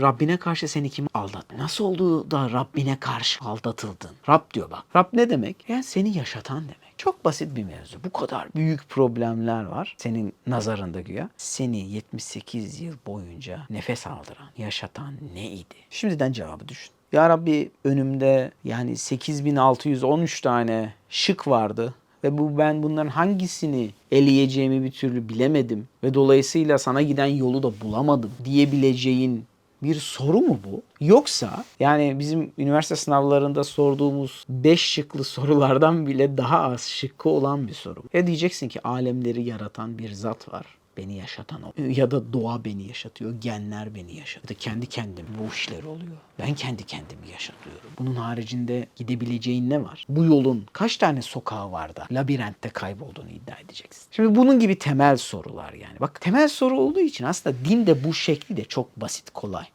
Rabbine karşı seni kim aldattı? Nasıl oldu da Rabbine karşı aldatıldın? Rab diyor bak. Rab ne demek? Yani seni yaşatan demek. Çok basit bir mevzu. Bu kadar büyük problemler var senin nazarında güya. Seni 78 yıl boyunca nefes aldıran, yaşatan neydi? Şimdiden cevabı düşün. Ya Rabbi önümde yani 8613 tane şık vardı ve bu ben bunların hangisini eleyeceğimi bir türlü bilemedim ve dolayısıyla sana giden yolu da bulamadım diyebileceğin bir soru mu bu? Yoksa yani bizim üniversite sınavlarında sorduğumuz 5 şıklı sorulardan bile daha az şıkkı olan bir soru. Ya diyeceksin ki alemleri yaratan bir zat var. Beni yaşatan o. Ya da doğa beni yaşatıyor, genler beni yaşatıyor. Ya da kendi kendim bu işler oluyor. Ben kendi kendimi yaşatıyorum. Bunun haricinde gidebileceğin ne var? Bu yolun kaç tane sokağı var da labirentte kaybolduğunu iddia edeceksin. Şimdi bunun gibi temel sorular yani. Bak temel soru olduğu için aslında din de bu şekli de çok basit, kolay.